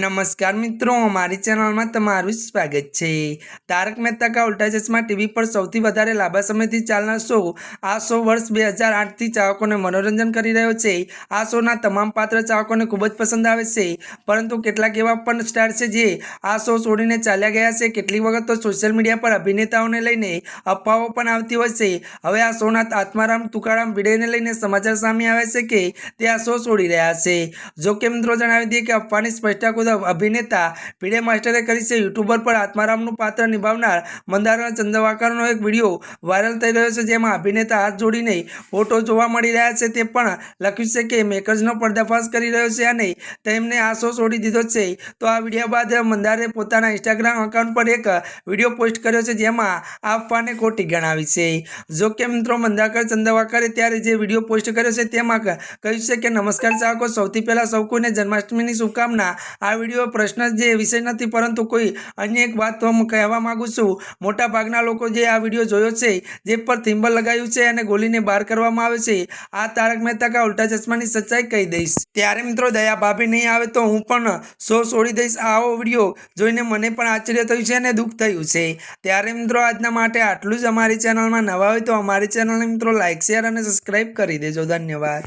નમસ્કાર મિત્રો અમારી ચેનલમાં તમારું સ્વાગત છે. તારક મહેતા કા ઉલ્ટા ચશ્મા ટીવી પર સૌથી વધારે લાંબા સમયથી ચાલનાર શો, આ શો વર્ષ બે હજાર આઠથી ચાહકોને મનોરંજન કરી રહ્યો છે. આ શોના તમામ પાત્ર ચાહકોને ખૂબ જ પસંદ આવે છે. પરંતુ કેટલાક એવા પણ સ્ટાર છે જે આ શો છોડીને ચાલ્યા ગયા છે. કેટલીક વખત તો સોશિયલ મીડિયા પર અભિનેતાઓને લઈને અફવાઓ પણ આવતી હોય છે. હવે આ શોના આત્મારામ, તુકારામ ભીડેને લઈને સમાચાર સામે આવે છે કે તે આ શો છોડી રહ્યા છે. જો કે મિત્રો જણાવી દઈએ કે અફવાની સ્પષ્ટતા અભિનેતા, પીડે માસ્ટરે કરી છે યુટ્યુબર પર આત્મારામનું પાત્ર નિભાવનાર મંદારના ચંદ્રવાકરનો એક વીડિયો વાયરલ થઈ રહ્યો છે, જેમાં અભિનેતા હાથ જોડીને ફોટો જોવા મળી રહ્યા છે. તે પણ લખ્યું છે કે મેકર્સનો પર્દાફાશ કરી રહ્યો છે અને તેમને આ શો છોડી દીધો છે. તો આ વીડિયો બાદ મંદારે પોતાના ઇન્સ્ટાગ્રામ અકાઉન્ટ પર એક વીડિયો પોસ્ટ કર્યો છે, જેમાં આપવાને ખોટી ગણાવી છે. જો કે મિત્રો, મંદાકર ચંદ્રવાકરે ત્યારે જે વીડિયો પોસ્ટ કર્યો છે, તેમાં કહ્યું છે કે નમસ્કાર ચાહકો, સૌથી પહેલાં સૌ કોઈને જન્માષ્ટમીની શુભકામના. આ વીડિયો પ્રશ્ન જે વિષય નથી, પરંતુ કોઈ અન્ય એક વાત હું કહેવા માગું છું. મોટા ભાગના લોકો જે આ વીડિયો જોયો છે, જે પર થિમ્બલ લગાવ્યું છે અને ગોલીને બહાર કરવામાં આવે છે, આ તારક મહેતા કા ઉલ્ટા ચશ્માની સચ્ચાઈ કહી દઈશ. ત્યારે મિત્રો દયા ભાભી નહીં આવે તો હું પણ શો છોડી દઈશ આવો વીડિયો જોઈને મને પણ આશ્ચર્ય થયું છે અને દુઃખ થયું છે. ત્યારે મિત્રો આજના માટે આટલું જ અમારી ચેનલમાં નવા હોય તો અમારી ચેનલને મિત્રો લાઇક શેર અને સબસ્ક્રાઈબ કરી દેજો. ધન્યવાદ.